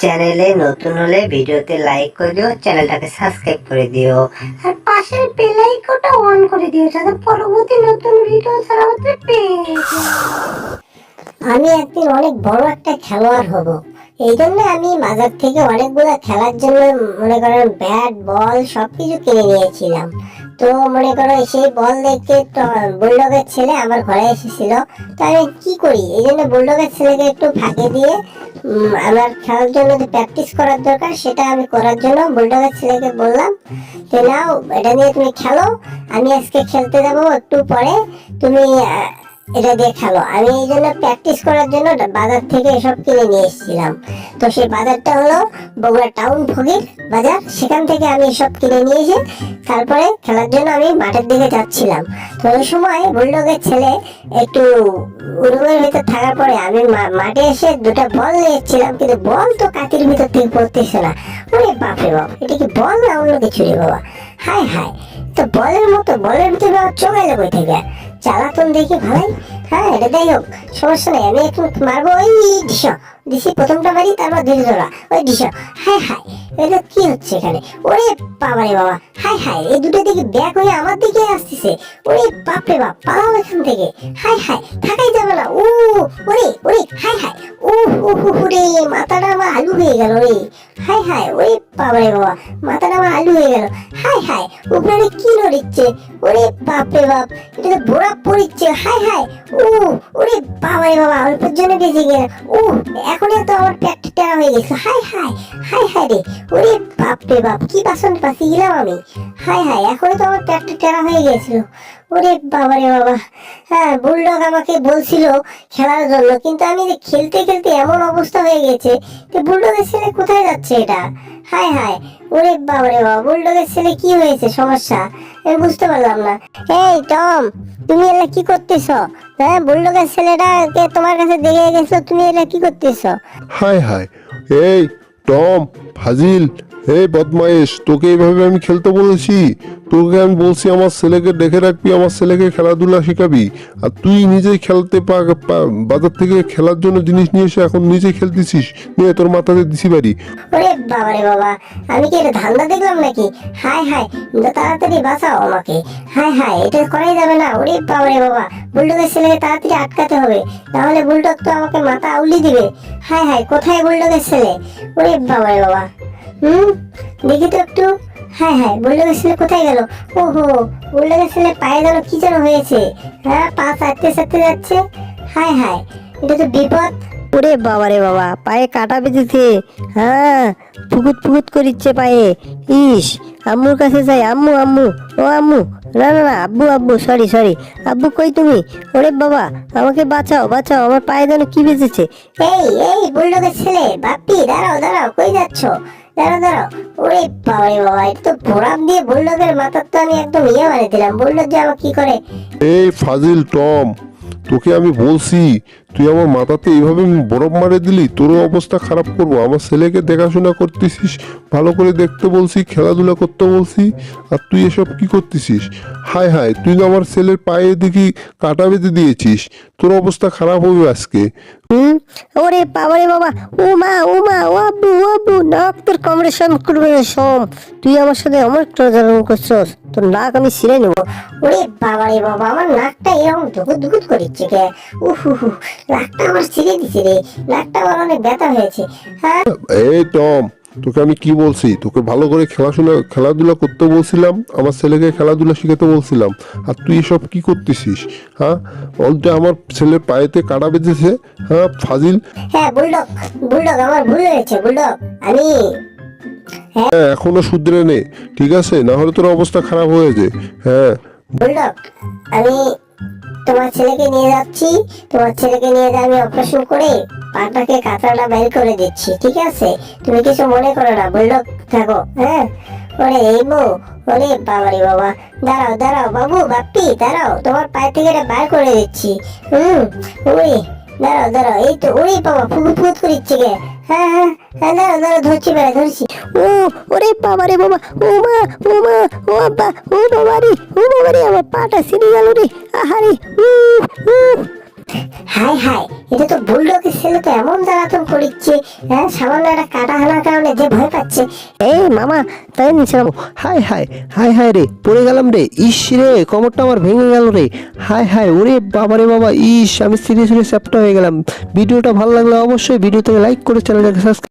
চ্যানেলে নতুন হলে ভিডিওতে লাইক করে দিও, চ্যানেলটাকে সাবস্ক্রাইব করে দিও। আর পাশের বেল আইকনটা অন করে দিও, যাতে পরবর্তী নতুন ভিডিও হতে পেয়ে। আমি একদিন অনেক বড় একটা খেলোয়াড় হব। এই জন্য আমি বাজার থেকে অনেকগুলো খেলার জন্য মনে করেন ব্যাট, বল সবকিছু কিনে নিয়েছিলাম। তো মনে করো সেই বল দেখতে বুলডগের ছেলে আমার ঘরে এসেছিল। তো আমি কি করি? এই জন্য বুলডগের ছেলেকে একটু ফাঁকে দিয়ে আমার খেলার জন্য যে প্র্যাকটিস করার দরকার, সেটা আমি করার জন্য বুলডগের ছেলেকে বললাম যে, নাও, এটা নিয়ে তুমি খেলো, আমি আজকে খেলতে যাব একটু পরে। তুমি এটা দিয়ে খেলো আমি এই জন্য প্র্যাকটিস করার জন্য বাজার থেকে এসব কিনে নিয়ে এসেছিলাম। তো সেই বাজারটা হলো বগুড়া টাউন ফকির বাজার। সেখান থেকে আমি এসব কিনে নিয়ে এসে তারপরে খেলার জন্য আমি মাঠের দিকে যাচ্ছিলাম। তো ওই সময় বুলডগের ছেলে একটু রুমের ভিতর থাকার পরে আমি মাঠে এসে দুটো বল নিয়ে এসেছিলাম, কিন্তু বল তো কাতির ভিতর থেকে পড়তেছে না। ওরে বাপরে বাপ, এটা কি বল না অন্য কিছু রে বাবা? হায় হায়, তো বলের মতো, বলের ভিতরে আবার চলে যাব থেকে? চালাতন দেখি ভাই হ্যাঁ এটা যাই হোক, সমস্যা নেই, আমি একটু মারবো ওই ডিশ দিছি প্রথমটা মারি, তারপর ধীরে ধরা ওই ডিশ হাই হাই এটা কি হচ্ছে এখানে? ওরে বাবা রে বাবা হাই হাই এই দুটো দিকে ব্যাক হয়ে আমার দিকে আসতেছে। ওরে বাপরে বাপ, পালাও এখান থেকে। হাই হাই থাকাই যাবে না। ও, ওরে ওরে হাই হাই ও হু রে, মাথাটা আমার আলু হয়ে গেল রে। হাই হাই, ওরে বাবা রে বাবা, মাথাটা আমার আলু হয়ে গেল। হাই হাই উপরে কি নড়িচ্ছে ওরে বাপ রে বাপ, এটা তো বোরা পড়িচ্ছে হাই হাই ও ওরে বাবারে বাবা, অল্পের জন্য বেঁচে গেল। ও এখন তো আমার পেট টেরা হয়ে গেছে। হাই হাই হাই হাই রে, ওরে বাপ রে বাপ, কি বাসন পাশে গেলাম আমি। হাই হাই এখন তো আমার পেট টেরা হয়ে গেছিল। ওরে বাবা রে বাবা। হ্যাঁ বুলডগ আমাকে বলছিল খেলার জন্য, কিন্তু আমি যে খেলতে খেলতে এমন অবস্থা হয়ে গেছে যে বুলডগের ছেলে কোথায় যাচ্ছে এটা? হাই হাই ওরে বাবা রে বাবা বুলডগের ছেলে কি হয়েছে? সমস্যা? আমি বুঝতে পারলাম না। এই টম, তুমি এলা কি করতেছ? হ্যাঁ বুলডগের ছেলেটাকে তোমার কাছে দেখে গেছো, তুমি এলা কি করতেছ? হাই হাই এই টম, ফাজিল এই বদমাইশ তোকে এইভাবে আমি খেলতে বলেছি। তোকে আমি বলছি, আমার ছেলেকে ডেকে রাখবি, আমার ছেলেকে খেলাধুলা শেখাবি। আর তুই নিজেই খেলতে পা- বাজার থেকে খেলার জন্য জিনিস নিয়ে এসে এখন নিজে খেলতেছিস। নিয়ে তোর মাথাতে দিছি বাড়ি। ওরে বাবা রে বাবা, আমি কি এটা ধান্দা দেখলাম নাকি? হাই হাই তাড়াতাড়ি বাঁচাও আমাকে। হাই হাই এটা করাই যাবে না। ওরে বাবা রে বাবা বুলডগের ছেলেকে তাড়াতাড়ি আটকাতে হবে। তাহলে বুলডগ তো আমাকে মাথা আউলি দিবে। হাই হাই কোথায় বুলডগের ছেলে? ওরে বাবা রে বাবা। হুম? দেখি তো একটু। হাই হাই বুলডগের ছেলে কোথায় গেল? ওহো, বুলডগের ছেলে পায়ে যেন কি যেন হয়েছে। হ্যাঁ পা চাটতে চাটতে যাচ্ছে। হাই হাই এটা তো বিপদ। ওরে বাবা রে বাবা, পায়ে কাটা বেঁধেছে। হ্যাঁ ফুকুত ফুকুত করিচ্ছে পায়ে। ইস আম্মুর কাছে যাই। আম্মু আম্মু ও আম্মু না না না আব্বু আব্বু সরি সরি আব্বু কই তুমি? ওরে বাবা আমাকে বাঁচাও বাঁচাও আমার পায়ে যেন কি বেঁচেছে। এই এই বুলডগের ছেলে বাপ্পি দাঁড়াও দাঁড়াও কই যাচ্ছ? দাঁড়াও দাঁড়াও। ওরে বাবা রে বাবা এটা তো বোরাম দিয়ে বুলডগের মাথার তো আমি একদম ইয়ে বানিয়ে দিলাম। বুলডগ যে আমার কি করে? এই ফাজিল টম তোকে আমি বলছি তুই আমার মাথাতে এইভাবে বরফ মারে দিলি, তোরও অবস্থা খারাপ করব। আমার ছেলেকে দেখাশোনা করতেছিস, ভালো করে দেখতে বলছি, খেলাধুলা করতে বলছি, আর তুই এসব কি করতেছিস? হায় হায়, তুই তো আমার ছেলের পায়ে দেখি কাটা বেঁধে দিয়েছিস। তোর অবস্থা খারাপ হবে আজকে। হুম? ওরে বাবা বাবা, ও মা ও মা, ও আব্বু ও আব্বু নাক তোর কামড়ে সম করবে সম। তুই আমার সাথে আমার ট্রাজারন করছস, তোর নাক আমি ছিঁড়ে নেব। ওরে বাবা বাবা, আমার নাকটা এরকম দুকুত দুকুত করিচ্ছে কে? উহ হু আমার ছিঁড়ে দিছে রে। নাকটা আমার অনেক ব্যথা হয়েছে। হ্যাঁ? এই টম তোকে আমি কি বলছি? তোকে ভালো করে খেলাশোনা খেলাধুলা করতে বলছিলাম আমার ছেলেকে খেলাধুলা শিখাতে বলছিলাম। আর তুই এসব কি করতেছিস? হ্যাঁ? অলটা আমার ছেলের পায়েতে কাটা বেঁধেছে হ্যাঁ ফাজিল। হ্যাঁ বুলডগ বুলডগ আমার ভুল হয়েছে বুলডগ। আমি হ্যাঁ? এখনও শুধরে নে ঠিক আছে? না হলে তোর অবস্থা খারাপ হয়েছে হ্যাঁ। বুলডগ আমি তোমার ছেলেকে নিয়ে যাচ্ছি তোমার ছেলেকে নিয়ে যা আমি অপারেশন করে পাটাকে কাঁচাটা বের করে দিচ্ছি ঠিক আছে তুমি কিছু মনে করো না বুলডগ থাকো হ্যাঁ ওরে এই বউ ওরে বাবারে বাবা দাঁড়াও দাঁড়াও বাবু বাপ্পি দাঁড়াও তোমার পায়ে থেকে এটা বার করে দিচ্ছি হুম ওই দাঁড়াও দাঁড়াও এই তো ওরে বাবা ফুকুত ফুকুত করিচ্ছে গে হ্যাঁ হ্যাঁ হ্যাঁ ধরছি বেড়া, ধরছি ও, ওরে বাবা রে বাবা, ও মা, ও ও আব্বা, ও বাবা রে, ও বাবা আমার পাটা ছিঁড়ে গেল রে, আহারে। হাই হাই এটা তো বুলডগের ছেলে তো এমন জ্বালাতন করিচ্ছে হ্যাঁ? সামান্য একটা কাটা হানার কারণে যে ভয় পাচ্ছে। এই মামা, তাই নিছিলাম হাই হাই হাই হাই রে, পড়ে গেলাম রে। ইস রে কোমরটা আমার ভেঙে গেল রে। হাই হাই, ওরে বাবা রে বাবা, ইস, আমি সিরিয়াসলি স্যাপটা হয়ে গেলাম। ভিডিওটা ভালো লাগলে অবশ্যই ভিডিওতে লাইক করে চ্যানেলটাকে সাবস্ক্রাইব